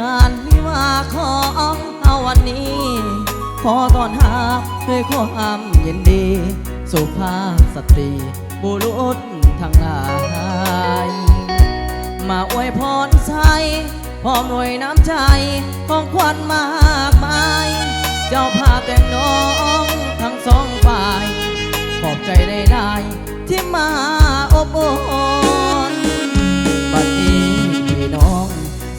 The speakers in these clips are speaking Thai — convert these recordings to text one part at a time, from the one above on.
กท่านที่มางานวิวาของเอาวันนี้ ขอต้อนรับด้วยความยินดี สุภาพสตรี บุรุษทั้งหลาย มาอวยพรใส่พร้อมรวยน้ำใจของขวัญมากมาย เจ้าภาพแต่งน้องทั้งสองฝ่าย ขอบใจได้ได้ที่มา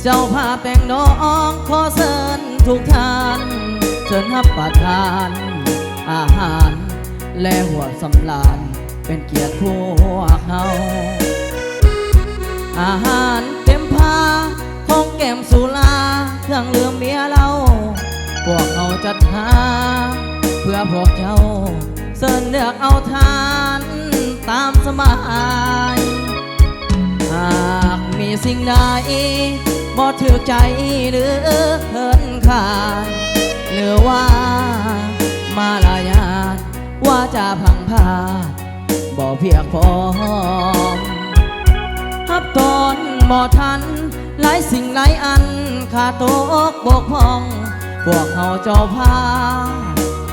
เจ้าภาพแต่งน้องขอเชิญทุกท่าน เชิญรับประทาน อาหาร และหัวสำลานเป็นเกียรติพวกเขาอาหารเต็มพาของแก้มสุราเครื่องเลืมเมียเรา พวกเขาจัดหา เพื่อพวกเจ้าเสินเลือกเอาทานตามสมาย หากมีสิ่งใด บ่ถือใจหรือเฮินขาดหรือว่ามาลายาว่าจะพังพาบ่เพียงพอฮับตอนบ่ทันหลายสิ่งหลายอันขาดตกบกพร่องพวกเขาเจ้าพา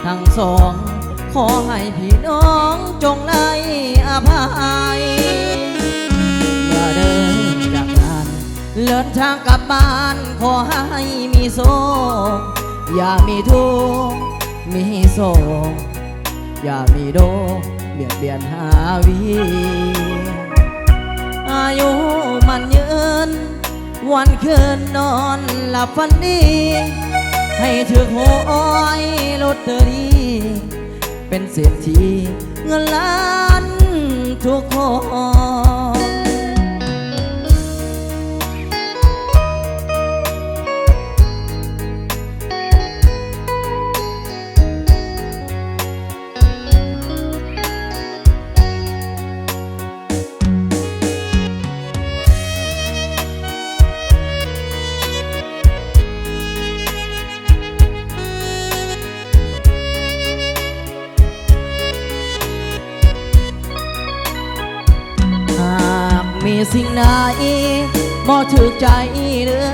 ทั้งสอง ขอให้พี่น้องจงไล่อภัย ทางกลับบ้านขอให้มีโซอย่ามีทุกข์มีโศกอย่ามีโดเบียดเบียนหาวีอายุมันยืน วันคืนนอนหลับฝันดี ให้ถือหวยลอตเตอรี่เป็นเศรษฐีเงินล้านทุกคน สิ่งใดบ่ถูกใจหรือ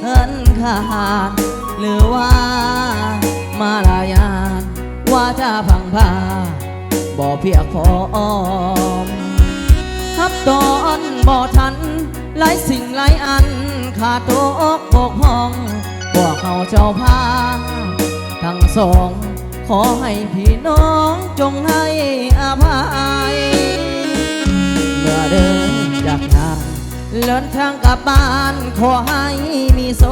เหินขาดหรือว่ามาลายานว่าจะพังพาบ่เพียงพอทับตอนบ่ทันหลายสิ่งหลายอันขาดตกบกพร่องพวกเขาเจ้าพาทั้งสอง ขอให้พี่น้องจงให้ เลินทางกลับบ้านขอให้มีโซ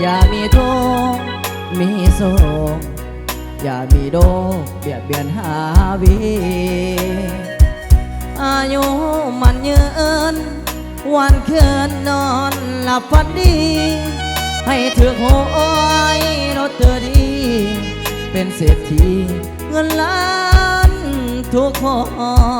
อย่ามีทุกมีโซอย่ามีโดเบียดเบียนหาวีอายุมันเยืนวันคืนนอนหลับฝันดี ให้ถือหวยรถเตอรี่เป็นเศรษฐีเงินล้านทุกคน